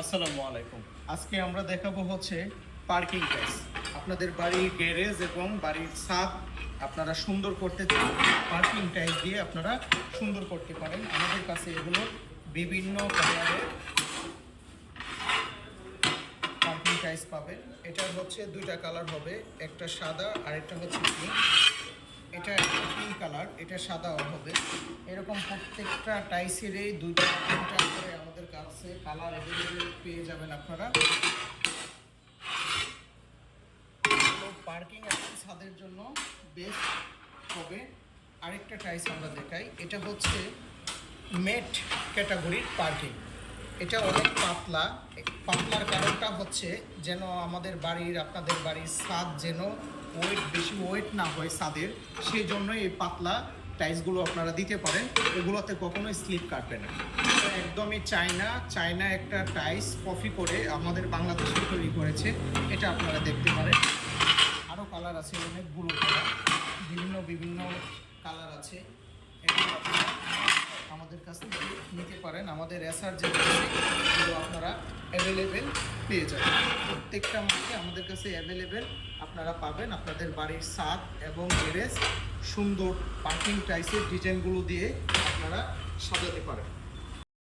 আসসালামু আলাইকুম। আজকে আমরা দেখাবো হচ্ছে পার্কিং টাইস আপনাদের বাড়ির গ্যারেজ এবং বাড়ির ছাদ আপনারা সুন্দর করতে পার্কিং টাইস দিয়ে আপনারা সুন্দর করতে পারেন। আমাদের কাছে এগুলো বিভিন্ন কালারের পার্কিং টাইস পাবেন। এটা হচ্ছে দুইটা কালার হবে, একটা সাদা আর একটা হচ্ছে এটা কালার, এটা সাদা হবে। এরকম প্রত্যেকটা টাইসেরই দুইটা তিনটা করে আমাদের কাছে কালার অ্যাভেলেবেল পেয়ে যাবেন আপনারা। পার্কিং এবং ছাদের জন্য বেস্ট হবে। আরেকটা টাইস আমরা দেখাই। এটা হচ্ছে মেট ক্যাটাগরির পার্কিং এটা অনেক পাতলা। পাতলার কারণটা হচ্ছে যেন আমাদের বাড়ির, আপনাদের বাড়ির স্বাদ যেন ওয়েট বেশি ওয়েট না হয় স্বাদের সেই জন্য এই পাতলা টাইলসগুলো আপনারা দিতে পারেন। এগুলোতে কখনোই স্লিপ কাটবে না। একদমই চায়না চায়না একটা টাইস কপি করে আমাদের বাংলাদেশে তৈরি করেছে। এটা আপনারা দেখতে পারেন। আরও কালার আছে অনেকগুলো কালার। বিভিন্ন বিভিন্ন কালার আছে। এগুলো আমাদের কাছে নিতে পারেন। আমাদের এসআর যে আপনারা অ্যাভেলেবেল পেয়ে যাবেন। প্রত্যেকটা মাসে আমাদের কাছে অ্যাভেলেবেল আপনারা পাবেন আপনাদের বাড়ির সাদ এবং গ্যারেজ সুন্দর পার্কিং টাইসের ডিজাইনগুলো দিয়ে আপনারা সাজাতে পারেন।